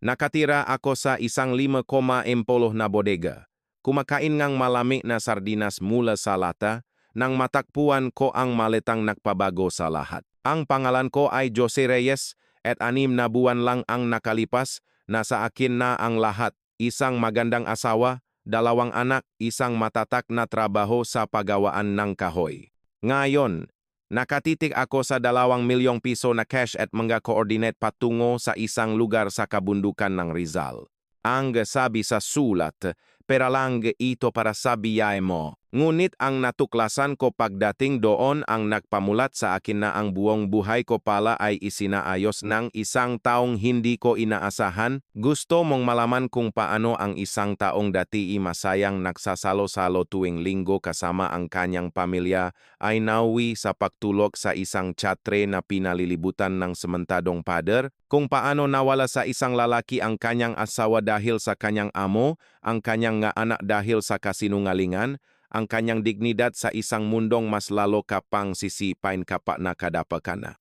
Nakatira ako sa isang 5,0 na bodega. Kumakain ngang malami na sardinas mula sa lata, nang matakpuan ko ang maletang nagpabago sa lahat. Ang pangalan ko ay Jose Reyes at anim na buwan lang ang nakalipas, nasa akin na ang lahat. Isang magandang asawa, dalawang anak, isang matatak na trabaho sa pagawaan ng kahoy. Ngayon, nakatitik ako sa dalawang milyong piso na cash at mga coordinate patungo sa isang lugar sa kabundukan ng Rizal. Ang sabi sa sulat, pera lang ito para sa biyay mo. Ngunit ang natuklasan ko pagdating doon ang nagpamulat sa akin na ang buong buhay ko pala ay isinaayos ng isang taong hindi ko inaasahan. Gusto mong malaman kung paano ang isang taong dati masayang nagsasalo-salo tuwing linggo kasama ang kanyang pamilya ay nawi sa pagtulog sa isang tsatre na pinalilibutan ng sementadong pader? Kung paano nawala sa isang lalaki ang kanyang asawa dahil sa kanyang amo, ang kanyang nga anak dahil sa kasinungalingan, ang kanyang dignidad sa isang mundong mas lalo ka pang sisipain ka pa na kadapakana.